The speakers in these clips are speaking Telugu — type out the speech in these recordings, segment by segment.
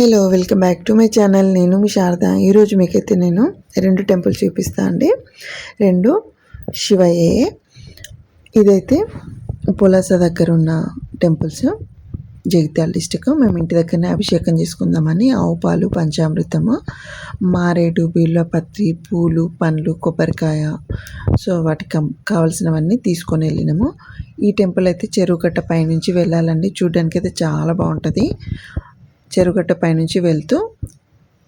Hello welcome back to my channel నేను మీ శారద. ఈరోజు మీకైతే నేను రెండు టెంపుల్ చూపిస్తా అండి. రెండు శివయ్యే ఇదైతే పులాస దగ్గర ఉన్న టెంపుల్స్. జగిత్యాల డిస్టిక్ మేము ఇంటి దగ్గరనే అభిషేకం చేసుకుందామని ఆవు పాలు పంచామృతము మారేడు పత్రి పూలు పండ్లు కొబ్బరికాయ. సో వాటికి కావాల్సినవన్నీ తీసుకొని వెళ్ళినాము. ఈ టెంపుల్ అయితే చెరువు కట్ట పైనుంచి వెళ్ళాలండి. చూడడానికి అయితే చాలా బాగుంటుంది. చెరుగట్ట పైనుంచి వెళ్తూ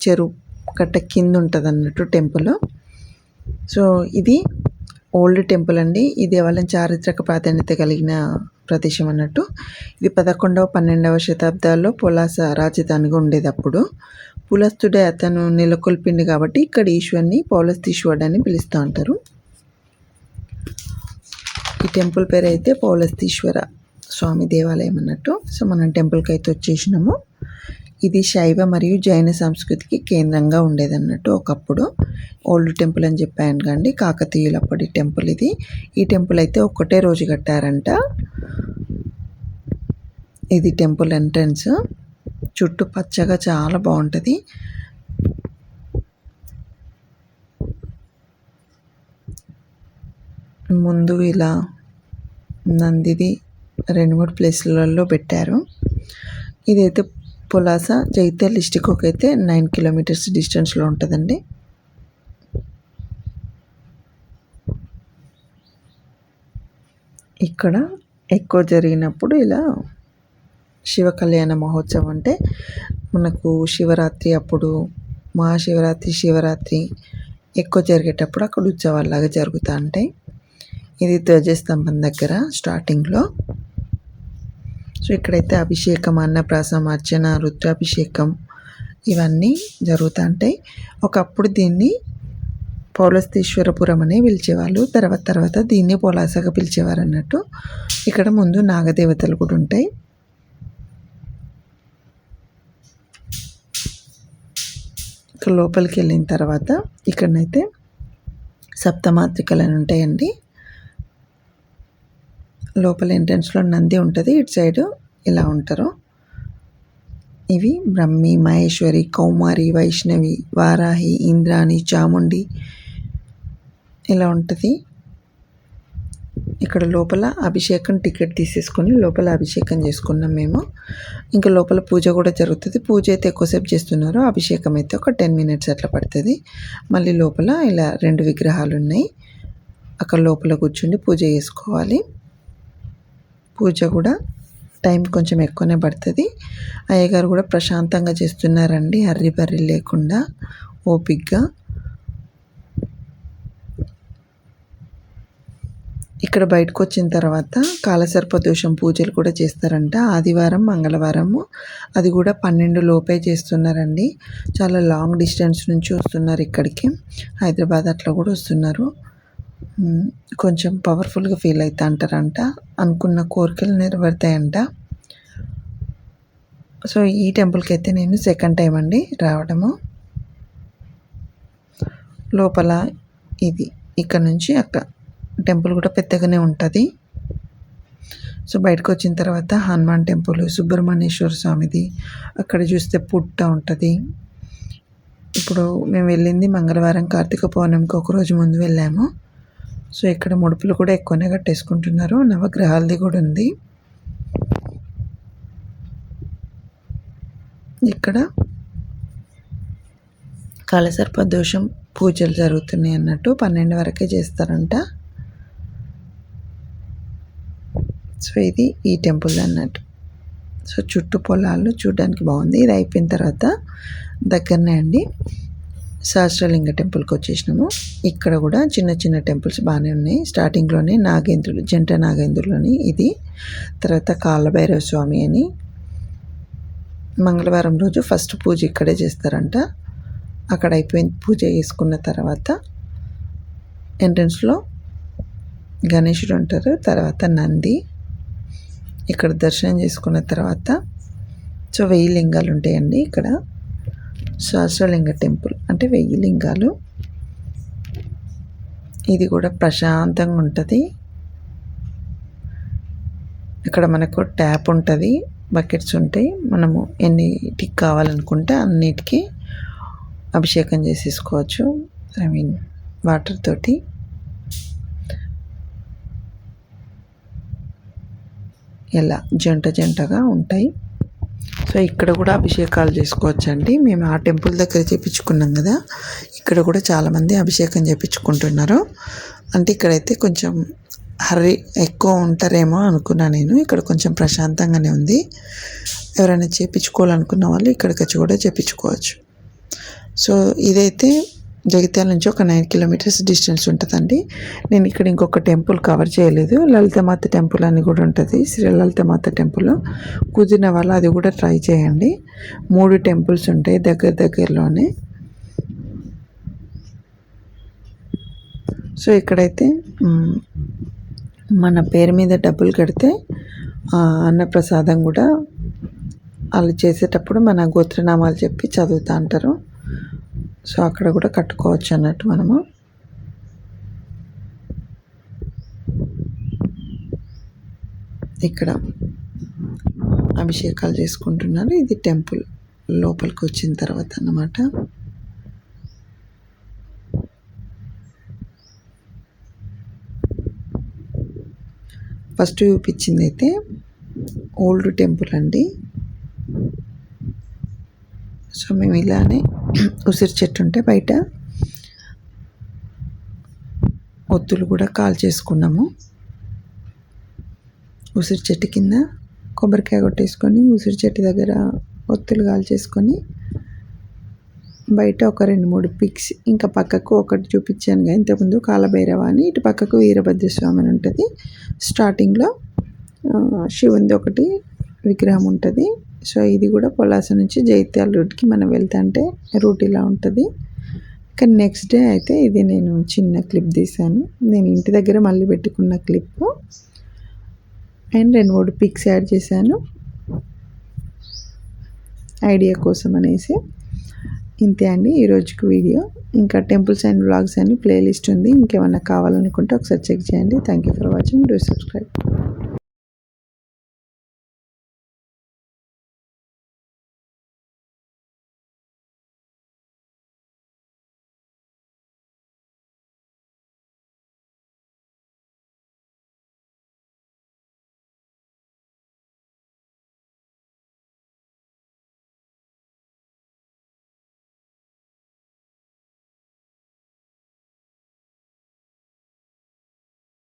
చెరువు కట్ట కింద ఉంటుంది అన్నట్టు టెంపుల్. సో ఇది ఓల్డ్ టెంపుల్ అండి. ఈ దేవాలయం చారిత్రక ప్రాధాన్యత కలిగిన ప్రదేశం అన్నట్టు. ఇది పదకొండవ పన్నెండవ శతాబ్దాల్లో పులాస రాజధానిగా ఉండేది అప్పుడు పులస్తుడే అతను నెలకొల్పిండు కాబట్టి ఇక్కడ ఈశ్వర్ని పౌలస్తీశ్వరుడు అని పిలుస్తూ ఉంటారు. ఈ టెంపుల్ పేరు అయితే పౌలస్తీశ్వర స్వామి దేవాలయం అన్నట్టు. సో మనం టెంపుల్కి అయితే వచ్చేసినాము. ఇది శైవ మరియు జైన సంస్కృతికి కేంద్రంగా ఉండేదన్నట్టు ఒకప్పుడు ఓల్డ్ టెంపుల్ అని చెప్పాను కండి కాకతీయులప్పటి టెంపుల్ ఇది. ఈ టెంపుల్ అయితే ఒక్కటే రోజు కట్టారంట. ఇది టెంపుల్ ఎంట్రన్స్. చుట్టూ పచ్చగా చాలా బాగుంటుంది. ముందు ఇలా నందిది రెండు మూడు ప్లేస్లలో పెట్టారు. ఇదైతే పులాస జైత్యాల డిస్టిక్ అయితే నైన్ కిలోమీటర్స్ డిస్టెన్స్లో ఉంటుందండి. ఇక్కడ ఎక్కువ జరిగినప్పుడు ఇలా శివ కళ్యాణ మహోత్సవం అంటే మనకు శివరాత్రి అప్పుడు మహాశివరాత్రి శివరాత్రి ఎక్కువ జరిగేటప్పుడు అక్కడ ఉత్సవాల్లాగా జరుగుతూ ఉంటాయి ఇది ధ్వజస్తంభం దగ్గర స్టార్టింగ్లో. సో ఇక్కడైతే అభిషేకం అన్నప్రాసం అర్చన రుద్రాభిషేకం ఇవన్నీ జరుగుతూ ఉంటాయి ఒకప్పుడు దీన్ని పౌలస్తీశ్వరపురం అనే పిలిచేవాళ్ళు. తర్వాత తర్వాత దీన్ని పోలాసగా పిలిచేవారు అన్నట్టు. ఇక్కడ ముందు నాగదేవతలు కూడా ఉంటాయి. ఇక్కడ లోపలికి వెళ్ళిన తర్వాత ఇక్కడనైతే సప్తమాత్రికలు అని ఉంటాయండి. లోపల ఎంట్రన్స్లో నంది ఉంటుంది ఇటు సైడు ఇలా ఉంటారు. ఇవి బ్రహ్మి మహేశ్వరి కౌమారి వైష్ణవి వారాహి ఇంద్రాణి చాముండి ఇలా ఉంటుంది. ఇక్కడ లోపల అభిషేకం టికెట్ తీసేసుకొని లోపల అభిషేకం చేసుకున్నాం మేము. ఇంకా లోపల పూజ కూడా జరుగుతుంది. పూజ అయితే ఎక్కువసేపు చేస్తున్నారు. అభిషేకం అయితే ఒక టెన్ మినిట్స్ అట్లా పడుతుంది. మళ్ళీ లోపల ఇలా రెండు విగ్రహాలు ఉన్నాయి. అక్కడ లోపల కూర్చుండి పూజ చేసుకోవాలి. పూజ కూడా టైం కొంచెం ఎక్కువనే పడుతుంది. అయ్యగారు కూడా ప్రశాంతంగా చేస్తున్నారండి. హర్రి బర్రి లేకుండా ఓపిక్గా ఇక్కడ బయటకు వచ్చిన తర్వాత కాలసర్ప దోషం పూజలు కూడా చేస్తారంట. ఆదివారం మంగళవారము అది కూడా పన్నెండు లోపే చేస్తున్నారండి. చాలా లాంగ్ డిస్టెన్స్ నుంచి వస్తున్నారు ఇక్కడికి. హైదరాబాద్ అట్లా కూడా వస్తున్నారు. కొంచెం పవర్ఫుల్గా ఫీల్ అవుతా అంటారంట. అనుకున్న కోరికలు నెరవేరుతాయంట. సో ఈ టెంపుల్కి అయితే నేను సెకండ్ టైం అండి రావడము. లోపల ఇది ఇక్కడ నుంచి అక్కడ టెంపుల్ కూడా పెద్దగానే ఉంటుంది. సో బయటకు వచ్చిన తర్వాత హనుమాన్ టెంపుల్ సుబ్రహ్మణ్యేశ్వర స్వామిది అక్కడ చూస్తే పుట్ట ఉంటుంది. ఇప్పుడు మేము వెళ్ళింది మంగళవారం కార్తీక పౌర్ణమికి ఒకరోజు ముందు వెళ్ళాము. సో ఇక్కడ ముడుపులు కూడా ఎక్కువనే కట్టేసుకుంటున్నారు. నవగ్రహాలది కూడా ఉంది. ఇక్కడ కలసర్ప దోషం పూజలు జరుగుతున్నాయి అన్నట్టు పన్నెండు వరకే చేస్తారంట. సో ఇది ఈ టెంపుల్ అన్నట్టు. సో చుట్టూ పొలాలు చూడడానికి బాగుంది. ఇది అయిపోయిన తర్వాత దగ్గరనే అండి. సహస్రలింగ టెంపుల్కి వచ్చేసినాము. ఇక్కడ కూడా చిన్న చిన్న టెంపుల్స్ బాగానే ఉన్నాయి. స్టార్టింగ్లోనే నాగేంద్రులు జంట నాగేంద్రులని ఇది. తర్వాత కాళ్ళభైరవ స్వామి అని. మంగళవారం రోజు ఫస్ట్ పూజ ఇక్కడే చేస్తారంట. అక్కడ అయిపోయిన పూజ చేసుకున్న తర్వాత ఎంట్రన్స్లో గణేషుడు ఉంటారు తర్వాత నంది. ఇక్కడ దర్శనం చేసుకున్న తర్వాత సో వెయ్యి లింగాలు ఉంటాయండి ఇక్కడ. సహస్రలింగ టెంపుల్ అంటే వెయ్యి లింగాలు. ఇది కూడా ప్రశాంతంగా ఉంటుంది. ఇక్కడ మనకు ట్యాప్ ఉంటుంది బకెట్స్ ఉంటాయి. మనము ఎన్నిటికి కావాలనుకుంటే అన్నిటికీ అభిషేకం చేసేసుకోవచ్చు. ఐ మీన్ వాటర్ తోటి. ఎలా జంట జంటగా ఉంటాయి. సో ఇక్కడ కూడా అభిషేకాలు చేసుకోవచ్చండి. మేము ఆ టెంపుల్ దగ్గర చేపించుకున్నాం కదా. ఇక్కడ కూడా చాలామంది అభిషేకం చేపించుకుంటున్నారు. అంటే ఇక్కడైతే కొంచెం హర్రీ ఎక్కువ ఉంటారేమో అనుకున్నా నేను. ఇక్కడ కొంచెం ప్రశాంతంగానే ఉంది. ఎవరైనా చేపించుకోవాలనుకున్న వాళ్ళు ఇక్కడికి వచ్చి కూడా చేపించుకోవచ్చు. సో ఇదైతే జగిత్యాల నుంచి ఒక నైన్ కిలోమీటర్స్ డిస్టెన్స్ ఉంటుందండి. నేను ఇక్కడ ఇంకొక టెంపుల్ కవర్ చేయలేదు. లలితమాత టెంపుల్ అని కూడా ఉంటుంది. శ్రీ లలితమాత టెంపుల్ కుదిరిన వాళ్ళు అది కూడా ట్రై చేయండి. మూడు టెంపుల్స్ ఉంటాయి దగ్గర దగ్గరలోనే. సో ఇక్కడైతే మన పేరు మీద డబ్బులు కడితే అన్నప్రసాదం కూడా వాళ్ళు చేసేటప్పుడు మన గోత్రనామాలు చెప్పి చదువుతా అంటారు. సో అక్కడ కూడా కట్టుకోవచ్చు అన్నట్టు మనము. ఇక్కడ అభిషేకాలు చేసుకుంటున్నారు. ఇది టెంపుల్ లోపలికి వచ్చిన తర్వాత అన్నమాట. ఫస్ట్ చూపించింది అయితే ఓల్డ్ టెంపుల్ అండి. సో మేము ఇలానే ఉసిరి చెట్టు ఉంటే బయట ఒత్తులు కూడా కాల్ చేసుకున్నాము. ఉసిరి చెట్టు కింద కొబ్బరికాయ కొట్టేసుకొని ఉసిరి చెట్టు దగ్గర ఒత్తులు కాల్ చేసుకొని బయట ఒక రెండు మూడు పిక్స్ ఇంకా పక్కకు ఒకటి చూపించాను కదా ఇంతకుముందు కాలభైరవ అని. ఇటు పక్కకు వీరభద్రస్వామి అని ఉంటుంది. స్టార్టింగ్లో శివుంది ఒకటి విగ్రహం ఉంటుంది. సో ఇది కూడా పొలాస నుంచి జైత్యాల రూట్కి మనం వెళ్తుంటే రూట్ ఇలా ఉంటుంది. కానీ నెక్స్ట్ డే అయితే ఇది నేను చిన్న క్లిప్ తీశాను. నేను ఇంటి దగ్గర మళ్ళీ పెట్టుకున్న క్లిప్ అండ్ రెండు మూడు పిక్స్ యాడ్ చేశాను. ఐడియా కోసం అనేసి. ఇంతే అండి ఈరోజుకి వీడియో. ఇంకా టెంపుల్స్ అండ్ బ్లాగ్స్ అని ప్లేలిస్ట్ ఉంది. ఇంకేమన్నా కావాలనుకుంటే ఒకసారి చెక్ చేయండి. Thank you for watching do subscribe